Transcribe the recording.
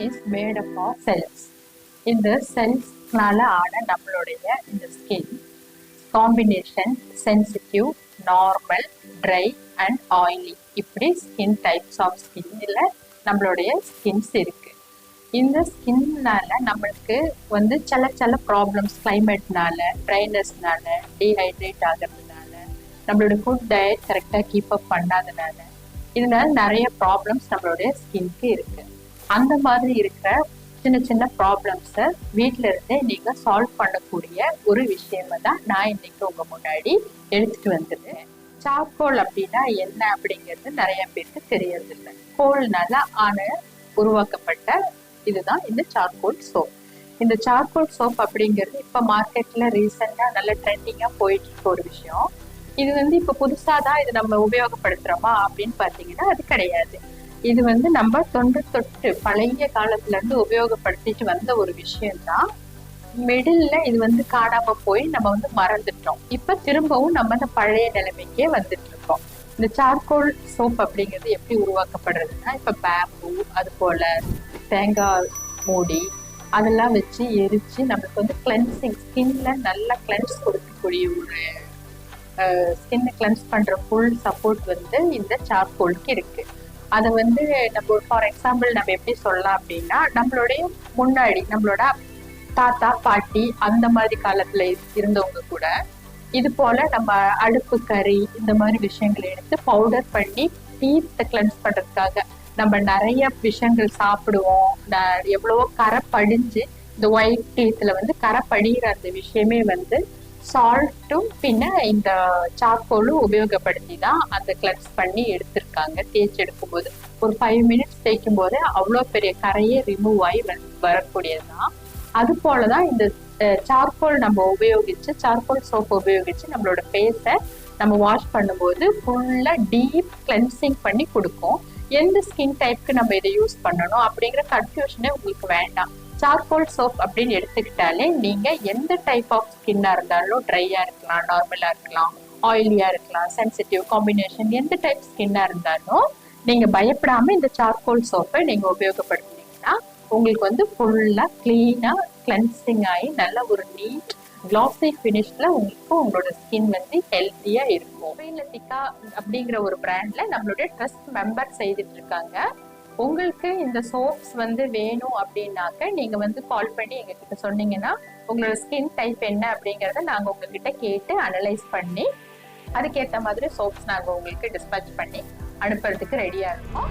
Is made up of cells இந்த செல்ஸ்னால ஆன நம்மளுடைய இந்த skin combination sensitive normal dry and oily இப்படி ஸ்கின் டைப்ஸ் ஆஃப் ஸ்கின்னில் நம்மளுடைய ஸ்கின்ஸ் இருக்கு. இந்த ஸ்கின்னால நம்மளுக்கு வந்து சில சில ப்ராப்ளம்ஸ் கிளைமேட்னால ட்ரைனஸ்னால டீஹைட்ரேட் ஆகிறதுனால நம்மளோட ஃபுட் டயட் கரெக்டாக கீப் அப் பண்ணாதனால இதனால நிறைய ப்ராப்ளம்ஸ் நம்மளுடைய ஸ்கின்க்கு இருக்குது அந்த மாதிரி இருக்கிற சின்ன சின்ன ப்ராப்ளம்ஸை வீட்டில இருந்தே நீங்க சால்வ் பண்ணக்கூடிய ஒரு விஷயமா தான் நான் இன்னைக்கு உங்க முன்னாடி எடுத்துட்டு வந்துட்டேன் சார்கோல் அப்படின்னா என்ன அப்படிங்கிறது நிறைய பேருக்கு தெரியறதில்லை. கோல்னால ஆன உருவாக்கப்பட்ட இதுதான் இந்த சார்கோல் சோப் இந்த சார்கோல் சோப் அப்படிங்கிறது இப்போ மார்க்கெட்ல ரீசெண்டாக நல்ல ட்ரெண்டிங்காக போயிட்டு இருக்க ஒரு விஷயம். இது வந்து இப்போ புதுசாக தான் இது நம்ம உபயோகப்படுத்துறோமா அப்படின்னு பார்த்தீங்கன்னா அது கிடையாது. இது வந்து நம்ம தொண்டு தொட்டு பழைய காலத்துல இருந்து உபயோகப்படுத்திட்டு வந்த ஒரு விஷயம்தான். மிடில்ல இது வந்து காணாம போய் நம்ம வந்து மறந்துட்டோம். இப்ப திரும்பவும் நம்ம அந்த பழைய நிலைமைக்கே வந்துட்டு இருக்கோம் இந்த சார்கோல் சோப் அப்படிங்கிறது எப்படி உருவாக்கப்படுறதுன்னா இப்ப பேம்பு அது போல தேங்காய் மூடி அதெல்லாம் வச்சு எரிச்சு நம்மளுக்கு வந்து கிளென்சிங் ஸ்கின்ல நல்லா கிளென்ஸ் கொடுக்கக்கூடிய ஒரு ஸ்கின்னை கிளென்ஸ் பண்ற ஃபுல் சப்போர்ட் வந்து இந்த சார்கோலுக்கு இருக்கு. அதை வந்து நம்ம ஃபார் எக்ஸாம்பிள் நம்ம எப்படி சொல்லலாம் அப்படின்னா நம்மளுடைய முன்னாடி நம்மளோட தாத்தா பாட்டி அந்த மாதிரி காலத்துல இருந்தவங்க கூட இது போல நம்ம அடுப்பு கறி இந்த மாதிரி விஷயங்களை எடுத்து பவுடர் பண்ணி டீத்தை கிளென்ஸ் பண்றதுக்காக நம்ம நிறைய விஷயங்கள் சாப்பிடுவோம். ந- எவ்வளவோ கரை படிஞ்சு இந்த ஒயிட் டீத்துல வந்து கரை படிகிற அந்த விஷயமே வந்து சால்ட்டும் பின்ன இந்த சாக்கோலும் உபயோகப்படுத்தி தான் அந்த கிளென்ஸ் பண்ணி எடுத்திருக்காங்க. தேய்ச்சி எடுக்கும்போது. ஒரு ஃபைவ் மினிட்ஸ் தேய்க்கும் போது அவ்வளோ பெரிய கரையே ரிமூவ் ஆகி வரக்கூடியது வரக்கூடியதுதான். அது போலதான் இந்த சார்கோல் நம்ம உபயோகிச்சு சார்கோல் சோப் உபயோகிச்சு நம்மளோட ஃபேஸை நம்ம வாஷ் பண்ணும்போது ஃபுல்லா டீப் கிளென்சிங் பண்ணி கொடுக்கும். எந்த ஸ்கின் டைப்க்கு நம்ம இதை யூஸ் பண்ணணும் அப்படிங்கிற கன்ஃபியூஷனே உங்களுக்கு வேண்டாம். சார்கோல் சோப் அப்படின்னு எடுத்துக்கிட்டாலே நீங்க எந்த டைப் ஆஃப் ஸ்கின்னா இருந்தாலும் ட்ரையா இருக்கலாம் நார்மலா இருக்கலாம் ஆயிலியா இருக்கலாம் சென்சிட்டிவ் காம்பினேஷன் எந்த டைப் ஸ்கின்னா இருந்தாலும் நீங்க பயப்படாம இந்த சார்கோல் சோப்பை நீங்க உபயோகப்படுத்தினீங்கன்னா உங்களுக்கு வந்து ஃபுல்லா கிளீனா கிளென்சிங் ஆகி நல்ல ஒரு நீட் கிளாஸி ஃபினிஷ்ல உங்களுக்கு உங்களோட ஸ்கின் வந்து ஹெல்த்தியா இருக்கும். லத்திகா அப்படிங்கிற ஒரு பிராண்ட்ல நம்மளுடைய ட்ரஸ்ட் மெம்பர் செய்துட்டு இருக்காங்க. உங்களுக்கு இந்த சோப்ஸ் வந்து வேணும் அப்படின்னாக்க நீங்க வந்து கால் பண்ணி எங்ககிட்ட சொன்னீங்கன்னா உங்களோட ஸ்கின் டைப் என்ன அப்படிங்கறத நாங்க உங்ககிட்ட கேட்டு அனலைஸ் பண்ணி அதுக்கேற்ற மாதிரி சோப்ஸ் நாங்க உங்களுக்கு டிஸ்பேச் பண்ணி அனுப்புறதுக்கு ரெடியா இருக்கோம்.